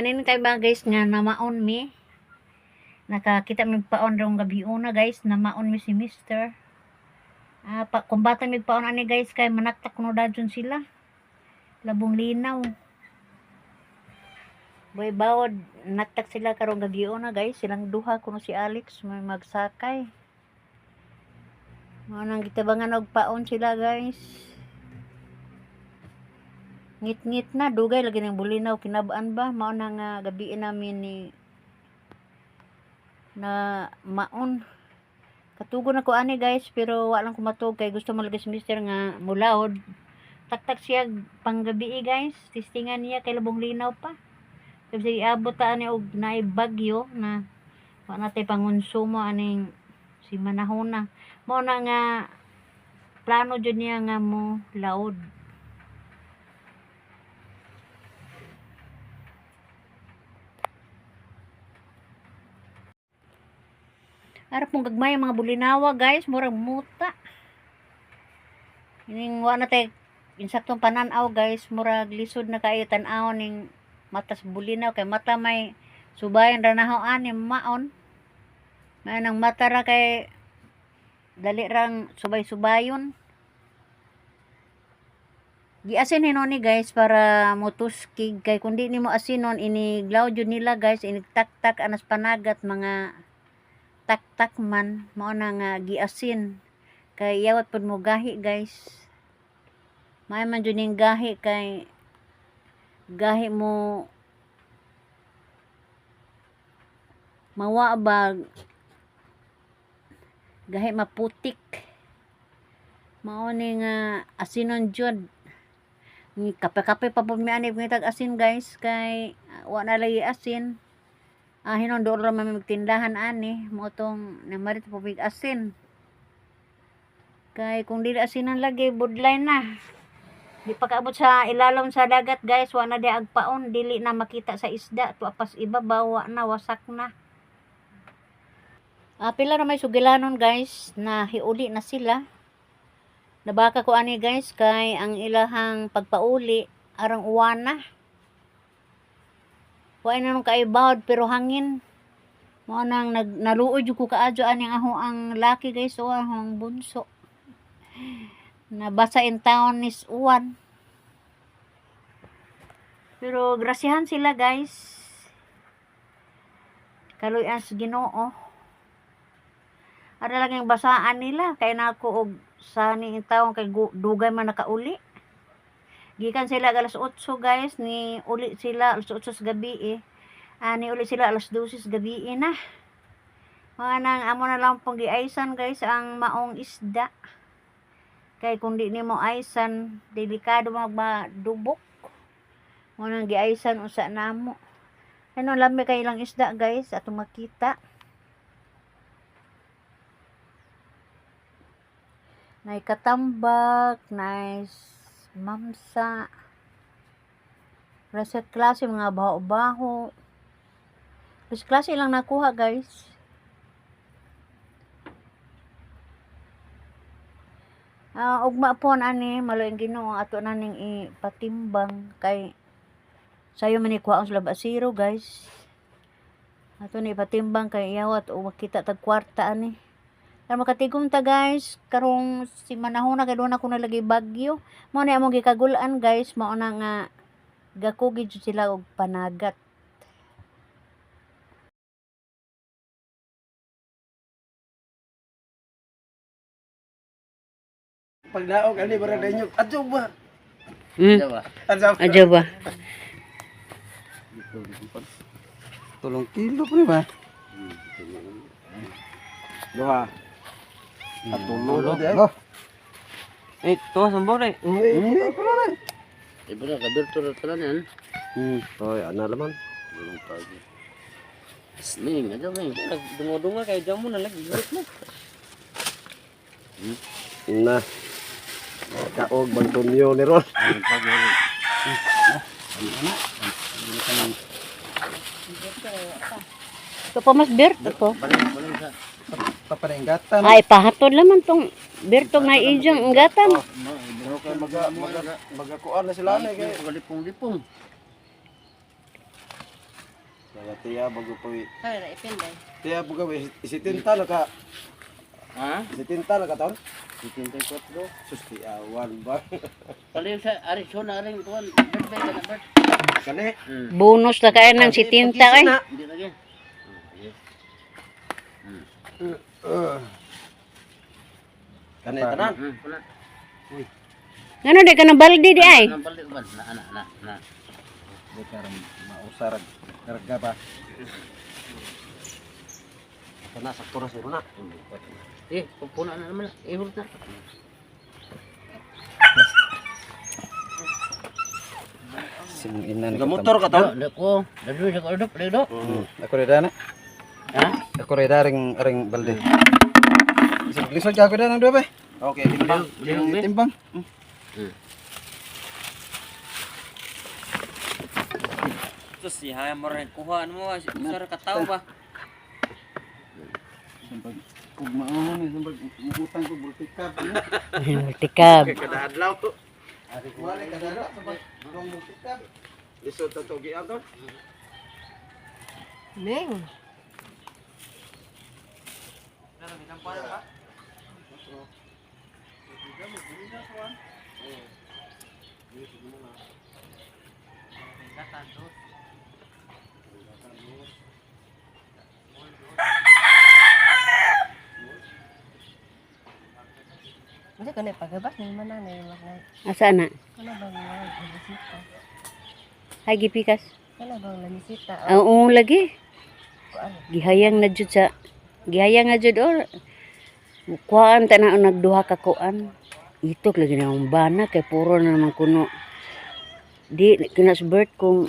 Anin kay ba guys nga namaon mi. Nakakita mi paon rong gabi una guys namaon mi si Mister. Ah, pa, kung bata mi paon ani guys kay manaktak no dadyon sila. Labong linaw. Boy bawod naktak sila karong gabi una guys silang duha kuno si Alex may magsakay. Mo nang gitabangan og paon sila guys. Ngit-ngit na, dugay lagi ng bulinaw, kinabaan ba? Mao na nga gabi namin ni na maon. Katugo na ko ani guys, pero wala lang kumatog kay gusto mo lagi mister nga mulahod. Taktak siya panggabi eh, guys. Tistingan niya kay labong linaw pa. Kasi iabot ta ani og naay bagyo na wa natay pangonsumo aning si manahona. Mo na nga plano jud niya nga mo laod. Arap mong gagmay mga bulinawa guys, murag muta. Ining wa na tay insaktong pananaw guys, murag lisod na kayo tan-aw ning mata sa bulinaw kay mata may subayan ra naho ani maon. May nang mata ra kay dali rang subay-subayon. Giasin hinoni guys para mutuskig kay kundi nimo asinon ini glaw jud nila guys ini tak-tak anas panagat mga tak-tak man mao na nga giasin. Kay yawat pud mo gahi guys. May man jud ning gahi kay gahi mo mawa gahi maputik. Mao ni nga asinon jud. Ni kape-kape pa pud mi ani tag asin guys kay ah, wa na lagi asin ah hinon doon ra man magtindahan ani. Mo tong namarit po big asin. Kay kung dili asinan lagi budlay na. Di pa kaabot sa ilalom sa dagat guys. Wa na di agpaon. Dili na makita sa isda. To apas ibabaw na wasak na. Ah pila na may sugilanon guys na hiuli na sila. Nabaka ko ani guys kay ang ilahang pagpauli arang uwana Wa na nung kaibawad pero hangin. Mo nang nag naluoy jud ko kaadyo ani ang aho ang laki guys o ang bunso. Nabasa in town is uwan. Pero grasyahan sila guys. Kaluyan sa Ginoo. Ara lang yung basaan nila kay nako og sa ni taon kay dugay man nakauli. Gikan sila alas 8 guys, ni uli sila alas 8 sa gabi eh. Ah, ni uli sila alas 12 sa gabi eh na. Mga nang amo na lang pong giaisan guys ang maong isda. Kay kung di nimo aisan, delikado magmadubok. Mo nang giaisan usa namo. Ano lami kay ilang isda guys ato makita. Nay katambak, nice mamsa. Rasa klase mga baho-baho. Rasa klase lang nakuha guys. Ah, ugma po ani maloy ang Ginoo ato na ning ipatimbang kay sayo man ni kuha ang sulab asiro guys. Ato ni ipatimbang kay yawat o makita tag kwarta ani. Kaya makatigom ta guys, karong si manahon na kay doon ako nalagay bagyo. Mao na among gikagulan guys, mao na nga gakugi jud sila og panagat. Paglaog, ali bara dayo. Adyo ba? Hmm. Adyo. Adyo ba? Tulong kilo pa ba? Duha. At tulo di ay. Eh, tuwa sa bore. Hindi ko na. Iba na, kabirto na tala niyan. Hmm, oy, ana laman. Bulong pagi. Sling, aja ning. Dungo-dungo kay jamu na lagi. Gulit mo. Na. Kaog bantunyo ni Ron. Ito pa mas birto ko. Baling, baling sa. Paparinggatan. Ay, pahatod naman tong birto nga ijang ingatan. Kay maga maga maga kuan na sila ni kay Pagalipong-lipong. Kaya tiya bago po Kaya na ipinday. tiya po kami isitinta na ka Ha? isitinta na ka taon. 74. Susti awan ba? Kali sa Arizona rin tuwan. Birthday ka na birth. Kani. Hmm. Bonus na kayo ng si Tinta eh. Hindi lagi. Hmm, yes. Kani tanan. Hmm, pula. Ngano di ka ng baldi di ay? Nang balik ba? Na, na, na, na. Di karon mausar karga ba. Kana na siro na. Eh, pupuna na naman. Eh, hurot na. Sing ina ni Gamotor ka taon. Da, da ko. Dadu sa kordop, dadu. Hmm. Ako reda na. Ha? Ako reda ring ring balde. Lisod ka ako da nang duwa ba? Okay, timbang. Be. Timbang. Terus si hayam mo rin kuhaan mo, sara ka tao ba? Sampag kung maano ni sampag mutang ko bultikab. Tikab. Kada adlaw. Wala kada adlaw sabag dong multikab. Lisod ta togi aton. Ning. Masa kena pagabas ni mana na yung mga Asa na? kana bang lamisita. Hay gipikas. Kana bang lamisita. Oo lagi. Kuan. Gihayang na jud sa gihayang na jud or kuan ta na nagduha ka kuan. Itok lagi na ang bana kay puro na naman kuno. Di kinas birth kung